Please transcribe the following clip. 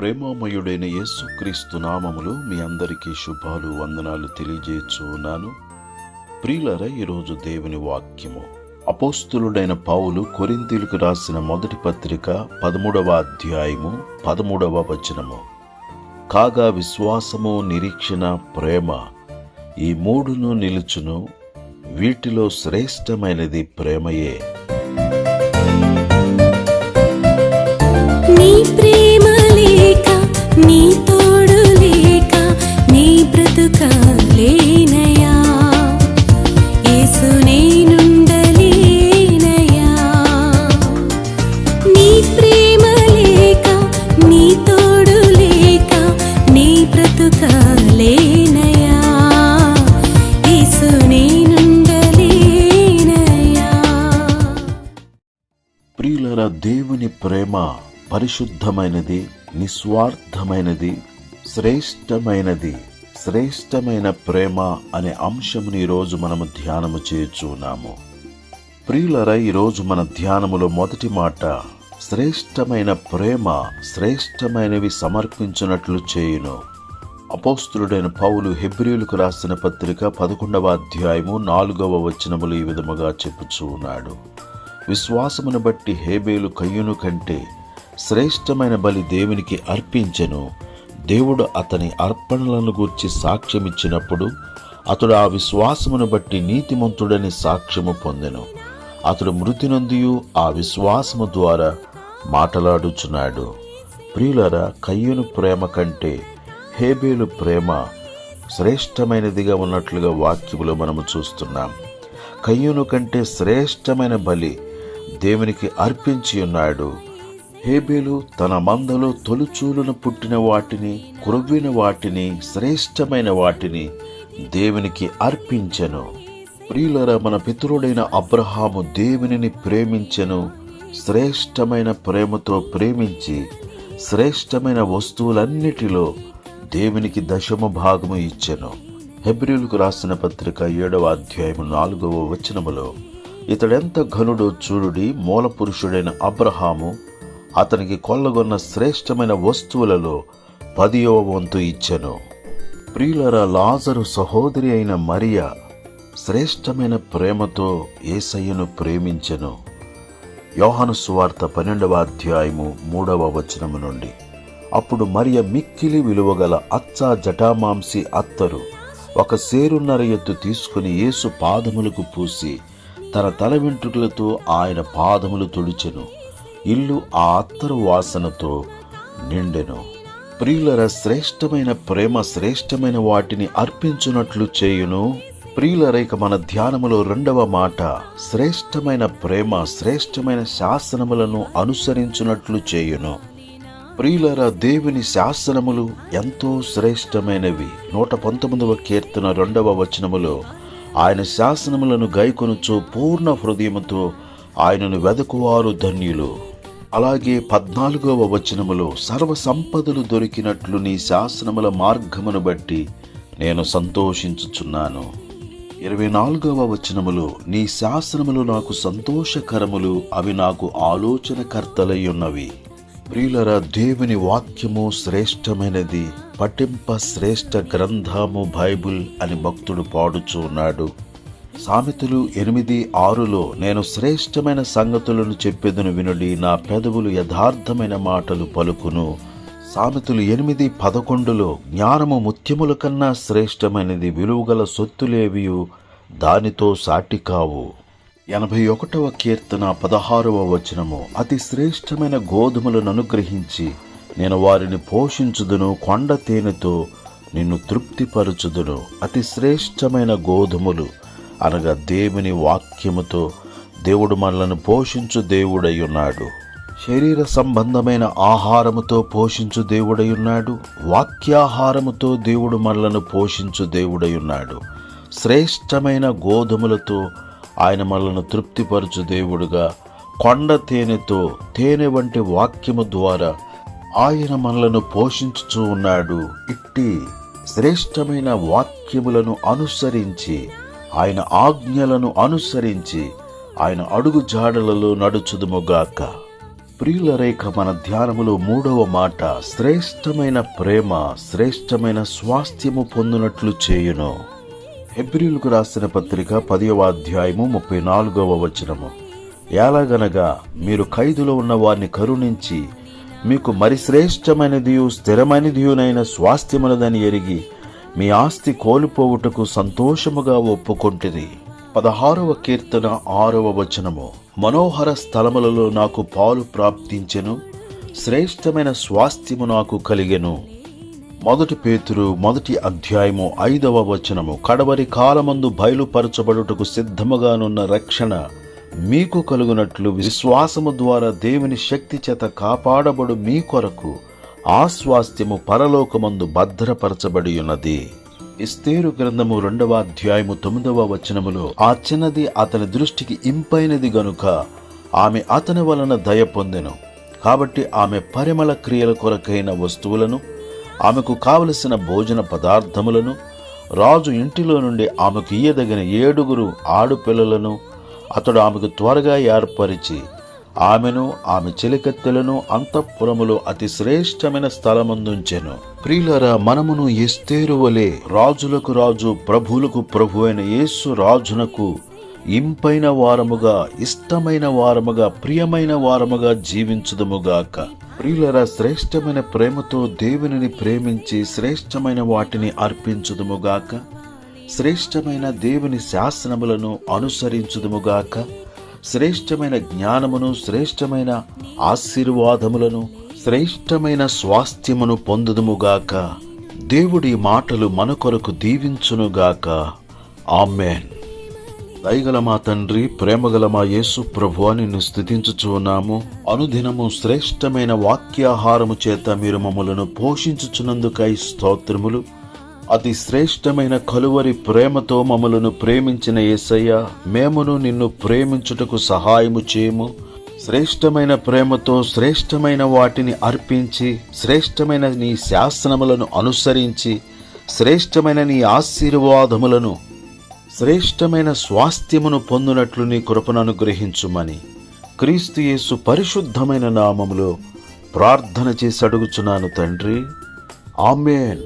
ప్రేమామయుడైన యేసుక్రీస్తు నామములు మీ అందరికీ శుభాలు వందనాలు తెలియజేస్తున్నాను ఉన్నాను ప్రియులర ఈరోజు దేవుని వాక్యము. అపోస్తులుడైన పావులు కొరింతీలకు రాసిన మొదటి పత్రిక పదమూడవ అధ్యాయము పదమూడవ వచనము. కాగా విశ్వాసము నిరీక్షణ ప్రేమ ఈ మూడును నిలుచును వీటిలో శ్రేష్టమైనది ప్రేమయే. నీ ప్రే ప్రియులర దేవుని ప్రేమ పరిశుద్ధమైనది నిస్వార్థమైనది శ్రేష్టమైనది శ్రేష్టమైన ప్రేమ అనే అంశముని ఈరోజు మనము ధ్యానము చేయుచున్నాము ప్రియులర ఈరోజు మన ధ్యానములో మొదటి మాట శ్రేష్టమైన ప్రేమ శ్రేష్టమైనవి సమర్పించినట్లు చేయును. అపోస్తులుడైన పౌలు హెబ్రియులకు రాసిన పత్రిక పదకొండవ అధ్యాయము నాలుగవ వచనములు ఈ విధముగా చెప్పుచూ ఉన్నాడు. విశ్వాసమును బట్టి హేబేలు కయ్యును కంటే శ్రేష్టమైన బలి దేవునికి అర్పించెను. దేవుడు అతని అర్పణలను గూర్చి సాక్ష్యమిచ్చినప్పుడు అతడు ఆ విశ్వాసమును బట్టి నీతిమంతుడని సాక్ష్యము పొందెను. అతడు మృతి ఆ విశ్వాసము ద్వారా మాటలాడుచున్నాడు. ప్రియులరా కయ్యును ప్రేమ కంటే హేబేలు ప్రేమ శ్రేష్టమైనదిగా ఉన్నట్లుగా వాక్యములో మనము చూస్తున్నాం. కయ్యును కంటే శ్రేష్టమైన బలి దేవునికి అర్పించి ఉన్నాడు. హేబేలు తన మందలో తొలుచూలున పుట్టిన వాటిని కురవ్విన వాటిని శ్రేష్టమైన వాటిని దేవునికి అర్పించెను. ప్రియులర మన పితరుడైన అబ్రహాము దేవునిని ప్రేమించెను. శ్రేష్టమైన ప్రేమతో ప్రేమించి శ్రేష్టమైన వస్తువులన్నిటిలో దేవునికి దశమ భాగము ఇచ్చెను. హెబ్రిలకు రాసిన పత్రిక ఏడవ అధ్యాయము నాలుగవ వచనములో ఇతడెంత ఘనుడో చూడుడి మూల పురుషుడైన అబ్రహాము అతనికి కొల్లగొన్న శ్రేష్టమైన వస్తువులలో పదియవ వంతు ఇచ్చెను. ప్రియులర లాజరు సహోదరి అయిన మరియా శ్రేష్టమైన ప్రేమతో ఏసయ్యను ప్రేమించెను. యోహాను సువార్త పన్నెండవ అధ్యాయము మూడవ వచనము నుండి. అప్పుడు మరియ మిక్కిలి విలువగల అచ్చ జటామాంసి అత్తరు ఒక సేరున్నర ఎత్తు తీసుకుని యేసు పాదములకు పూసి తన తల వెంట్రుకలతో ఆయన పాదములు తుడిచెను. ఇల్లు ఆ అత్తరు వాసనతో నిండెను. ప్రియులర శ్రేష్టమైన ప్రేమ శ్రేష్టమైన వాటిని అర్పించునట్లు చేయును. ప్రియులరైక మన ధ్యానములో రెండవ మాట శ్రేష్టమైన ప్రేమ శ్రేష్టమైన శాసనములను అనుసరించునట్లు చేయును. ప్రియులర దేవుని శాసనములు ఎంతో శ్రేష్టమైనవి. నూట పంతొమ్మిదవ కీర్తన రెండవ వచనములో ఆయన శాసనములను గైకొనుచు పూర్ణ హృదయముతో ఆయనను వెదకువారు ధన్యులు. అలాగే పద్నాలుగవ వచనములో సర్వ సంపదలు దొరికినట్లు నీ శాసనముల మార్గమును బట్టి నేను సంతోషించుచున్నాను. ఇరవై నాలుగవ వచనములో నీ శాసనములు నాకు సంతోషకరములు అవి నాకు ఆలోచనకర్తలై ఉన్నవి. ప్రియులరా దేవుని వాక్యము శ్రేష్టమైనది పఠింప శ్రేష్ట గ్రంథము బైబుల్ అని భక్తుడు పాడుచూ ఉన్నాడు. సామెతలు ఎనిమిది ఆరులో నేను శ్రేష్టమైన సంగతులను చెప్పేదను వినుడి నా పెదవులు యథార్థమైన మాటలు పలుకును. సామెతలు ఎనిమిది పదకొండులో జ్ఞానము ముత్యముల కన్నా శ్రేష్టమైనది విలువగల సొత్తులేవియు దానితో సాటి కావు. ఎనభై ఒకటవ కీర్తన పదహారవ వచనము. అతి శ్రేష్టమైన గోధుమలను అనుగ్రహించి నేను వారిని పోషించుదును కొండ తేనెతో నిన్ను తృప్తిపరచుదును. అతి శ్రేష్టమైన గోధుమలు అనగా దేవుని వాక్యముతో దేవుడు మనలను పోషించు దేవుడై ఉన్నాడు శరీర సంబంధమైన ఆహారముతో పోషించు దేవుడై ఉన్నాడు వాక్యాహారముతో దేవుడు మనలను పోషించు దేవుడై ఉన్నాడు శ్రేష్టమైన గోధుమలతో ఆయన మనలను తృప్తిపరచు దేవుడుగా కొండ తేనెతో తేనె వంటి వాక్యము ద్వారా ఆయన మనలను పోషించుచూ ఉన్నాడు. ఇట్టి శ్రేష్టమైన వాక్యములను అనుసరించి ఆయన ఆజ్ఞలను అనుసరించి ఆయన అడుగు జాడలలో నడుచుదుముగాక. ప్రియుల రేఖ మన ధ్యానములో మూడవ మాట శ్రేష్టమైన ప్రేమ శ్రేష్టమైన స్వాస్థ్యము పొందినట్లు చేయును. హెబ్రిలకు రాసిన పత్రిక పదవ అధ్యాయము ముప్పై నాలుగవ వచనము. ఎలాగనగా మీరు ఖైదులో ఉన్న వారిని కరుణించి మీకు మరి శ్రేష్టమైనదియు స్థిరమైనదియునైన స్వాస్థ్యములదని ఎరిగి మీ ఆస్తి కోల్పోవుటకు సంతోషముగా ఒప్పుకొంటిది పదహారవ కీర్తన ఆరవ వచనము. మనోహర స్థలములలో నాకు పాలు ప్రాప్తించెను శ్రేష్టమైన స్వాస్థ్యము నాకు కలిగెను. మొదటి పేతురు మొదటి అధ్యాయము ఐదవ వచనము. కడవరి కాలమందు బయలుపరచబడుటకు సిద్ధముగానున్న రక్షణ మీకు కలుగునట్లు విశ్వాసము ద్వారా దేవుని శక్తి చేత కాపాడబడు మీ కొరకు ఆ స్వాస్థ్యము పరలోకమందు భద్రపరచబడి ఉన్నది ఇస్తేరు గ్రంథము రెండవ అధ్యాయము తొమ్మిదవ వచనములో ఆ చిన్నది అతని దృష్టికి ఇంపైనది గనుక ఆమె అతని వలన దయ పొందెను. కాబట్టి ఆమె పరిమళ క్రియల కొరకైన వస్తువులను ఆమెకు కావలసిన భోజన పదార్థములను రాజు ఇంటిలో నుండి ఆమెకు ఇయ్యదగిన ఏడుగురు ఆడుపిల్లలను అతడు ఆమెకు త్వరగా ఏర్పరిచి ఆమెను ఆమె చెలికత్తెలను అంతఃపురములో అతి శ్రేష్టమైన స్థలమందుంచెను. ప్రియులరా మనమును ఎస్తేరువలే రాజులకు రాజు ప్రభువులకు ప్రభు అయిన యేసు రాజునకు ఇంపైన వారముగా ఇష్టమైన వారముగా ప్రియమైన వారముగా జీవించుదముగాక ప్రియులరా శ్రేష్టమైన ప్రేమతో దేవునిని ప్రేమించి శ్రేష్టమైన వాటిని అర్పించుదుముగాక. శ్రేష్టమైన దేవుని శాసనములను అనుసరించుదుముగాక. శ్రేష్టమైన జ్ఞానమును శ్రేష్టమైన ఆశీర్వాదములను శ్రేష్టమైన స్వాస్థ్యమును పొందుదుముగాక. దేవుడి మాటలు మన కొరకు దీవించునుగాక. ఆమెన్. దయగల మా తండ్రి ప్రేమగల మా యేసు ప్రభు నిన్ను స్థుతించుచున్నాము అనుదినము శ్రేష్టమైన వాక్యాహారము చేత మీరు మమ్మలను పోషించుచున్నందుకై స్తోత్రములు. అతి శ్రేష్టమైన కలువరి ప్రేమతో మమ్మలను ప్రేమించిన యేసయ్య మేమును నిన్ను ప్రేమించుటకు సహాయము చేయము. శ్రేష్టమైన ప్రేమతో శ్రేష్టమైన వాటిని అర్పించి శ్రేష్టమైన నీ శాసనములను అనుసరించి శ్రేష్టమైన నీ ఆశీర్వాదములను శ్రేష్టమైన స్వాస్థ్యమును పొందునట్లు నీ కృపను అనుగ్రహించుమని క్రీస్తుయేసు పరిశుద్ధమైన నామములో ప్రార్థన చేసి అడుగుచున్నాను తండ్రి. ఆమెన్.